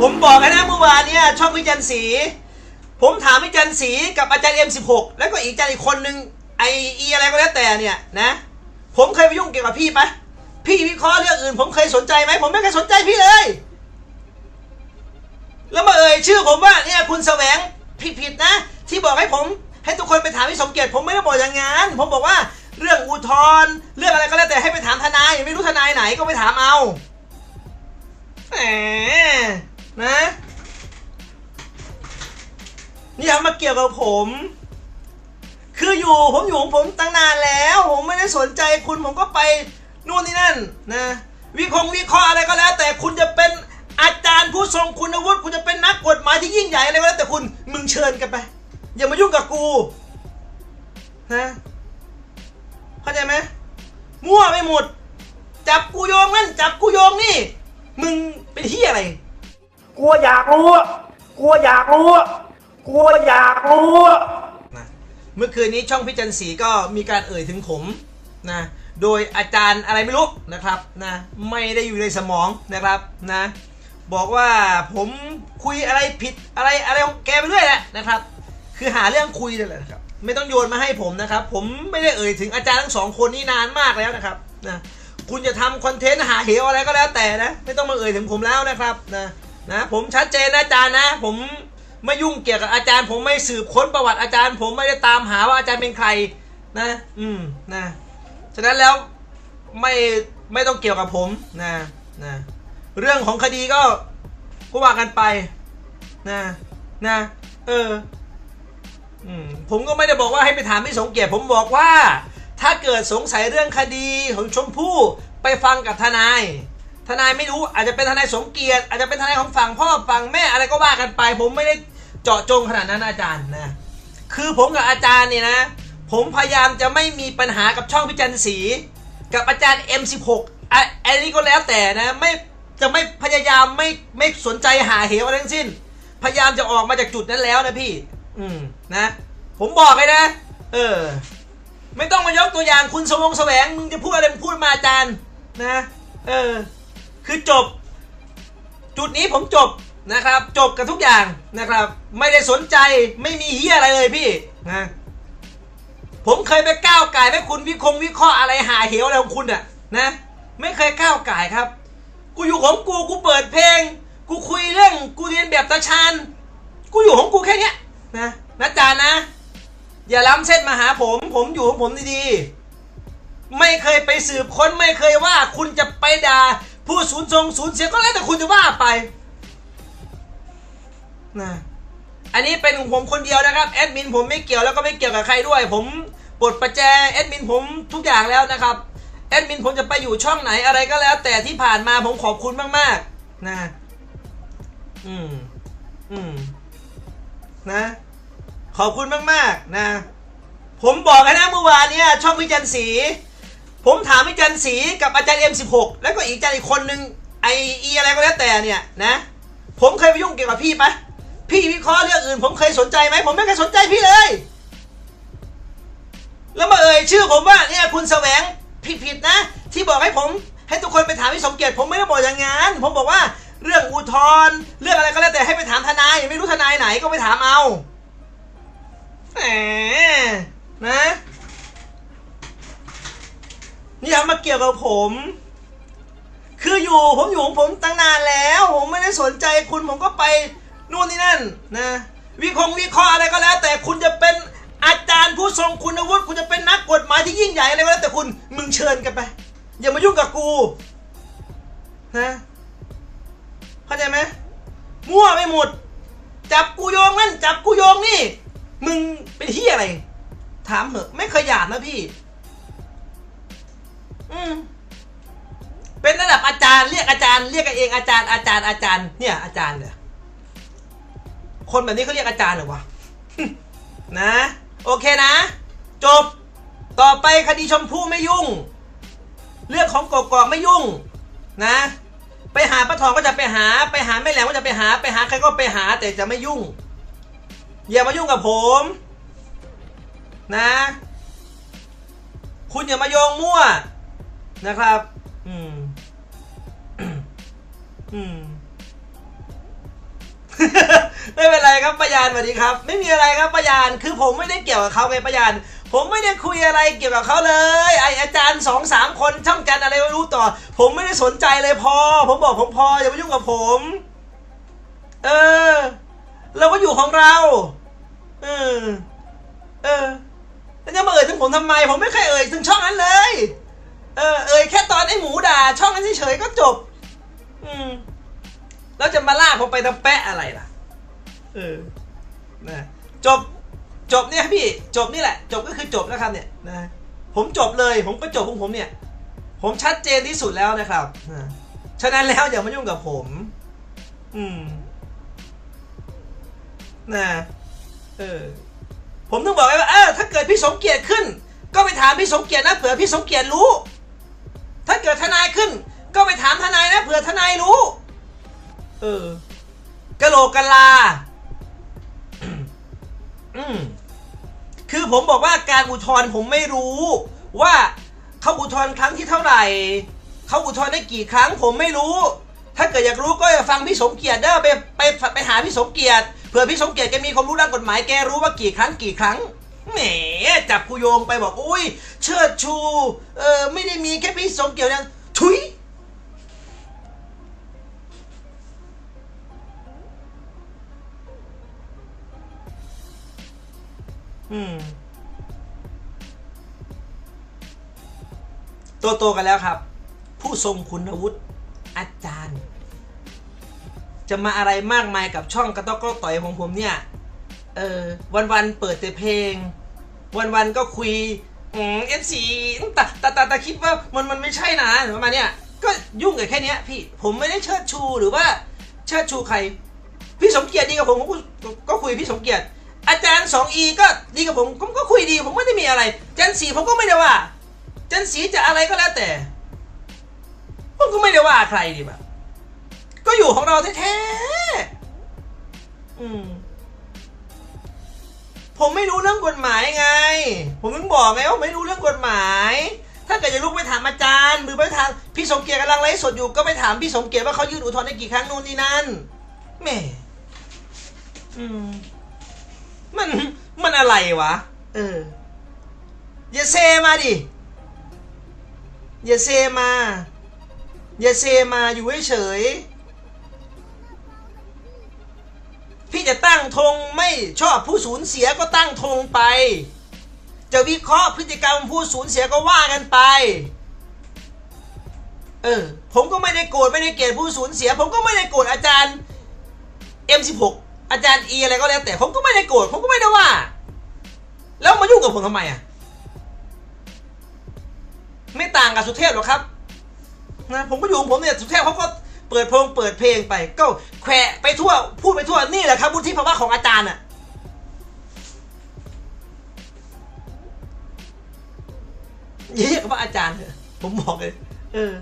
ผมบอกให้นะเมื่อวานเนี่ยช่องวิจันทร์ศรีผมถามวิจันทร์ศรีกับอาจารย์เอ็มสิบหกแล้วก็อีกอาจารย์อีกคนนึงไอเออะไรก็แล้วแต่เนี่ยนะผมเคยไปยุ่งเกี่ยวกับพี่ปะพี่วิเคราะห์เรื่องอื่น ผมเคยสนใจไหมผมไม่เคยสนใจพี่เลย แล้วมาเอ่ยชื่อผมว่าเนี่ยคุณแสวงผิดผิดนะ ที่บอกให้ผม ให้ทุกคนไปถามพี่สมเกียรติผมไม่ได้บอกอย่างนั้นผมบอกว่าเรื่องอุทธรณ์เรื่องอะไรก็แล้วแต่ให้ไปถามทนายไม่รู้ทนายไหนก็ไปถามเอาแหม นะ นี่ทำมาเกี่ยวกับผม คืออยู่ผมอยู่ของผมตั้งนานแล้ว ผมไม่ได้สนใจคุณผมก็ไปนู่นนี่นั่นนะวิคราะห์วิเคราะห์อะไรก็แล้ว แต่คุณจะเป็นอาจารย์ผู้ทรงคุณวุฒิคุณจะเป็นนักกฎหมายที่ยิ่งใหญ่อะไรก็แล้วแต่คุณมึงเชิญกันไป อย่ามายุ่งกับกูนะเข้าใจไหมมั่วไปหมด จับกูโยงนั่นจับกูโยงนี่ มึงเป็นที่อะไร กลัวอยากรู้กลัวอยากรู้กลัวอยากรู้นะเมื่อคืนนี้ช่องพิจันทร์ศรีก็มีการเอ่ยถึงผมนะ โดยอาจารย์อะไรไม่รู้นะครับนะไม่ได้อยู่ในสมองนะครับนะบอกว่าผมคุยอะไรผิดอะไรอะไรของแกไปเรื่อยแหละนะครับ คือหาเรื่องคุยเลยแหละนะครับไม่ต้องโยนมาให้ผมนะครับ ผมไม่ได้เอ่ยถึงอาจารย์ทั้งสองคนนี้นานมากแล้วนะครับนะคุณจะทำคอนเทนต์หาเหวอะไรก็แล้วแต่นะ ไม่ต้องมาเอ่ยถึงผมแล้วนะครับนะ นะผมชัดเจนนะอาจารย์นะ ผมไม่ยุ่งเกี่ยวกับอาจารย์ ผมไม่สืบค้นประวัติอาจารย์ ผมไม่ได้ตามหาว่าอาจารย์เป็นใครนะ อืมนะฉะนั้นแล้วไม่ไม่ต้องเกี่ยวกับผมนะนะเรื่องของคดีก็ก็ว่ากันไปนะนะเอออืมผมก็ไม่ได้บอกว่าให้ไปถามพี่สงเกียรติผมบอกว่า ถ้าเกิดสงสัยเรื่องคดีของชมพู่ไปฟังกับทนาย ทนายไม่รู้อาจจะเป็นทนายสมเกียรติอาจจะเป็นทนายของฝั่งพ่อฝั่งแม่อะไรก็ว่ากันไป ผมไม่ได้เจาะจงขนาดนั้นอาจารย์นะคือผมกับอาจารย์เนี่ยนะ ผมพยายามจะไม่มีปัญหากับช่องพิจันทร์ศรีกับอาจารย์ M16 อะอันนี้ก็แล้วแต่นะไม่จะไม่พยายามไม่ไม่สนใจหาเหวอะไรทั้งสิ้น พยายามจะออกมาจากจุดนั้นแล้วนะพี่ อืมนะ ผมบอกเลยนะ เออ ไม่ต้องมายกตัวอย่างคุณสวงแสวงมึงจะพูดอะไรพูดมาอาจารย์นะ เออ คือจบ จุดนี้ผมจบนะครับ จบกับทุกอย่างนะครับ ไม่ได้สนใจไม่มีเฮียอะไรเลยพี่นะผมเคยไปก้าวไก่ให้คุณวิคงวิเคราะห์อะไรหาเหวอะไรของคุณอะนะ ไม่เคยก้าวไก่ครับ กูอยู่ของกูกูเปิดเพลง กูคุยเรื่องกูเรียนแบบตาชานกูอยู่ของกูแค่เนี้ยนะนะจานนะอย่าล้ำเส้นมาหาผม ผมอยู่ของผมดีๆ ไม่เคยไปสืบค้นไม่เคยว่าคุณจะไปด่า ผู้สูญทรงสูญเสียก็แล้วแต่คุณจะว่าไปนะอันนี้เป็นของผมคนเดียวนะครับแอดมินผมไม่เกี่ยวแล้วก็ไม่เกี่ยวกับใครด้วย ผมปลดประแจแอดมินผมทุกอย่างแล้วนะครับแอดมินผมจะไปอยู่ช่องไหนอะไรก็แล้ว แต่ที่ผ่านมาผมขอบคุณมาก ๆ นะ อืม อืม นะ ขอบคุณมาก ๆ นะ ผมบอกให้นะเมื่อวานเนี่ยช่องวิจันทร์ศรี ผมถามวิจันทร์ศรีกับอาจารย์เอ็มสิบหกแล้วก็อีกอาจารย์อีกคนนึงไอเออะไรก็แล้วแต่เนี่ยนะผมเคยไปยุ่งเกี่ยวกับพี่ปะพี่วิเคราะห์เรื่องอื่น ผมเคยสนใจไหมผมไม่เคยสนใจพี่เลย แล้วมาเอ่ยชื่อผมว่าเนี่ยคุณแสวงผิดผิดนะ ที่บอกให้ผมให้ทุกคนไปถามพี่สมเกียรติผมไม่ได้บอกอย่างนั้นผมบอกว่าเรื่องอุทธรณ์เรื่องอะไรก็แล้วแต่ให้ไปถามทนายไม่รู้ทนายไหนก็ไปถามเอาแหมนะ นี่ทำมาเกี่ยวกับผม คืออยู่ผมอยู่ของผมตั้งนานแล้ว ผมไม่ได้สนใจคุณผมก็ไปนู่นนี่นั่นนะวิเคราะห์วิเคราะห์อะไรก็แล้ว แต่คุณจะเป็นอาจารย์ผู้ทรงคุณวุฒิคุณจะเป็นนักกฎหมายที่ยิ่งใหญ่อะไรก็แล้วแต่คุณมึงเชิญกันไป อย่ามายุ่งกับกูนะเข้าใจไหมมั่วไปหมด จับกูโยงนั่นจับกูโยงนี่ มึงเป็นที่อะไร ถามเหอะไม่เคยหยาดนะพี่ อืมเป็นระดับอาจารย์เรียกอาจารย์เรียกกันเองอาจารย์อาจารย์อาจารย์เนี่ย อาจารย์เนี่ยคนแบบนี้เขาเรียกอาจารย์หรือวะนะ โอเคนะ จบต่อไปคดีชมพู่ไม่ยุ่ง เรื่องของกกอกไม่ยุ่งนะ ไปหาป้าทองก็จะไปหา ไปหาแม่แหลมก็จะไปหา ไปหาใครก็ไปหาแต่จะไม่ยุ่ง อย่ามายุ่งกับผมนะ คุณอย่ามาโยงมั่ว นะครับ อืม อืม ไม่เป็นไรครับป้ายานสวัสดีครับ ไม่มีอะไรครับป้ายานคือผมไม่ได้เกี่ยวกับเขาไงป้ายาน ผมไม่ได้คุยอะไรเกี่ยวกับเขาเลย ไออาจารย์สองสามคนช่องกันอะไรไม่รู้ต่อ ผมไม่ได้สนใจเลยพอ ผมบอกผมพออย่ามายุ่งกับผม เออ เราก็อยู่ของเรา เออ เออแล้วจะมาเอ่ยถึงผมทำไม ผมไม่เคยเอ่ยถึงช่องนั้นเลย เออเอยแค่ตอนไอ้หมูด่า ช่องนั้นเฉยๆก็จบ อืม แล้วจะมาลากผมไปทำแปะอะไรล่ะ เออนะจบจบเนี่ยพี่ จบนี่แหละ จบก็คือจบนะครับเนี่ยนะผมจบเลยผมก็จบของผมเนี่ย ผมชัดเจนที่สุดแล้วนะครับนะฉะนั้นแล้วอย่ามายุ่งกับผม อืมนะเออผมต้องบอกไว้ว่าเออถ้าเกิดพี่สมเกียรติขึ้น ก็ไปถามพี่สมเกียรตินะเผื่อพี่สมเกียรติรู้ ถ้าเกิดทนายขึ้น ก็ไปถามทนายนะเผื่อทนายรู้ เออกะโหลกกะลา อืมคือผมบอกว่าการอุทธรณ์ผมไม่รู้ ว่าเขาอุทธรณ์ครั้งที่เท่าไหร่เขาอุทธรณ์ได้กี่ครั้ง ผมไม่รู้ ถ้าเกิดอยากรู้ก็ฟังพี่สมเกียรติเด้อไปไปไปหาพี่สมเกียรติเผื่อพี่สมเกียรติแกมีความรู้ด้านกฎหมายแกรู้ว่ากี่ครั้งกี่ครั้ง แหมจับกูโยงไปบอกอุ้ย เชิดชู เออไม่ได้มีแค่พี่สมเกียรตินะทุยอืมโตโตกันแล้วครับ ผู้ทรงคุณวุฒิอาจารย์ จะมาอะไรมากมายกับช่องกระต๊อกก็ต่อยของผมเนี่ย เออวันๆเปิดแต่เพลง วันๆก็คุยอืมเอฟซีแต่แต่แต่แต่คิดว่ามันมันไม่ใช่นะประมาณเนี้ยก็ยุ่งกับแค่เนี้ยพี่ผมไม่ได้เชิดชูหรือว่าเชิดชูใคร พี่สมเกียรติดีกับผมก็ก็คุยพี่สมเกียรติอาจารย์สองอีก็ดีกับผมผมก็คุยดี ผมไม่ได้มีอะไรอาจารย์สีผมก็ไม่ได้ว่าอาจารย์สีจะอะไรก็แล้วแต่ผมก็ไม่ได้ว่าใครดีแบบก็อยู่ของเราแท้ๆอืม ผมไม่รู้เรื่องกฎหมายไง ผมถึงบอกไงว่าไม่รู้เรื่องกฎหมาย ถ้าเกิดจะลุกไปถามอาจารย์ หรือไปถามพี่สมเกียรติกำลังไลฟ์สดอยู่ก็ไปถามพี่สมเกียรติว่าเขายื่นอุทธรณ์ได้กี่ครั้งนู่นนี่นั่นแม่อืมมันมันอะไรวะ เอออย่าเซมาดิอย่าเซมาอย่าเซมาอยู่เฉย จะตั้งธงไม่ชอบผู้สูญเสียก็ตั้งธงไป จะวิเคราะห์พฤติกรรมผู้สูญเสียก็ว่ากันไป เออ ผมก็ไม่ได้โกรธไม่ได้เกลียดผู้สูญเสีย ผมก็ไม่ได้โกรธอาจารย์ M16 อาจารย์ E อะไรก็แล้วแต่ ผมก็ไม่ได้โกรธผมก็ไม่ได้ว่า แล้วมายุ่งกับผมทำไมอะ ไม่ต่างกับสุเทพหรอกครับนะผมก็อยู่ของผมเนี่ยสุเทพเขาก็ เปิดเพลงเปิดเพลงไป ก็แขวะไปทั่ว พูดไปทั่วนี่แหละครับวุฒิภาวะของอาจารย์อะเย่าเรียกว่าอาจารย์ผมบอกเลย เออ